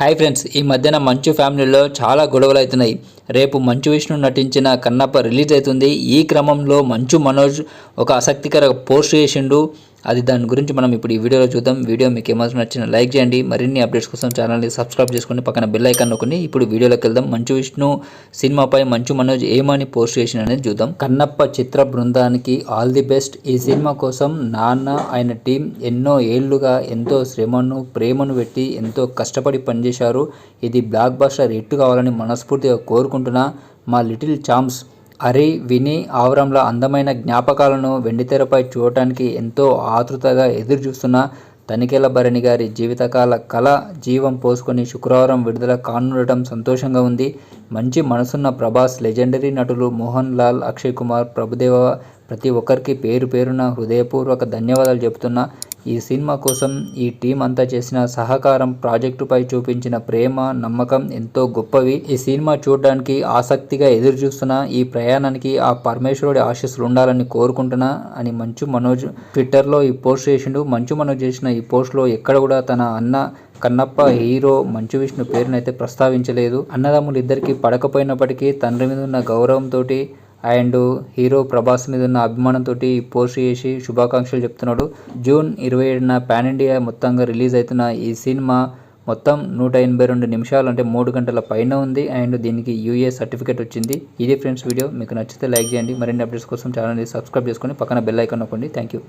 Hi friends ఈ మధ్యన మంచు ఫ్యామిలీలో చాలా గొడవలు అవుతున్నాయి రేపు మంచు విష్ణు నటించిన కన్నప్ప రిలీజ్ అవుతుంది. ఈ క్రమంలో మంచు మనోజ్ ఒక ఆసక్తికర పోస్ట్ చేసిండు. అది దాని గురించి మనం ఇప్పుడు ఈ వీడియోలో చూద్దాం. వీడియో మీకు ఏమాత్రం నచ్చిన లైక్ చేయండి. మరిన్ని అప్డేట్స్ కోసం ఛానల్ని సబ్స్క్రైబ్ చేసుకుని పక్కన బెల్ ఐకాన్ నొక్కండి. ఇప్పుడు వీడియోలోకి వెళ్దాం. మంచు విష్ణు సినిమాపై మంచు మనోజ్ ఏమని పోస్ట్ చేసిన అనేది చూద్దాం. కన్నప్ప చిత్ర బృందానికి ఆల్ ది బెస్ట్ ఈ సినిమా కోసం నాన్న ఆయన టీం ఎన్నో ఏళ్ళుగా ఎంతో శ్రమను ప్రేమను పెట్టి ఎంతో కష్టపడి పనిచేశారు. ఇది బ్లాక్ బస్టర్ హిట్ కావాలని మనస్ఫూర్తిగా కోరుకుంటున్నా మా లిటిల్ చామ్స్. అరి విని ఆవరంల అందమైన జ్ఞాపకాలను వెండితెరపై చూడటానికి ఎంతో ఆతృతగా ఎదురు చూస్తున్న తనికెల భరణి గారి జీవితకాల కళ జీవం పోసుకొని శుక్రవారం విడుదల కానుండటం సంతోషంగా ఉంది. మంచి మనసున్న ప్రభాస్ లెజెండరీ నటులు మోహన్ లాల్ అక్షయ్ కుమార్ ప్రభుదేవ ప్రతి ఒక్కరికి పేరు పేరున హృదయపూర్వక ధన్యవాదాలు చెబుతున్నా. ఈ సినిమా కోసం ఈ టీం అంతా చేసిన సహకారం ప్రాజెక్టుపై చూపించిన ప్రేమ నమ్మకం ఎంతో గొప్పవి. ఈ సినిమా చూడడానికి ఆసక్తిగా ఎదురు చూస్తున్న ఈ ప్రయాణానికి ఆ పరమేశ్వరుడి ఆశీస్సులు ఉండాలని కోరుకుంటున్నా అని మంచు మనోజ్ ట్విట్టర్లో ఈ పోస్ట్ చేసిండు. మంచు మనోజ్ చేసిన ఈ పోస్ట్లో ఎక్కడ కూడా తన అన్న కన్నప్ప హీరో మంచు విష్ణు పేరునైతే ప్రస్తావించలేదు. అన్నదమ్ములు ఇద్దరికీ పడకపోయినప్పటికీ తండ్రి మీద ఉన్న గౌరవంతో అండ్ హీరో ప్రభాస్ మీద ఉన్న అభిమానంతో పోస్ట్ చేసి శుభాకాంక్షలు చెప్తున్నాడు. జూన్ ఇరవై ఏడున పాన్ ఇండియా మొత్తంగా రిలీజ్ అవుతున్న ఈ సినిమా మొత్తం నూట ఎనభై రెండు నిమిషాలు అంటే మూడు గంటల పైన ఉంది అండ్ దీనికి యూఏ సర్టిఫికేట్ వచ్చింది. ఇది ఫ్రెండ్స్ వీడియో. మీకు నచ్చితే లైక్ చేయండి. మరిన్ని అప్డేట్స్ కోసం ఛానల్ని సబ్స్క్రైబ్ చేసుకొని పక్కన బెల్ ఐకాన్ నొక్కండి. Thank you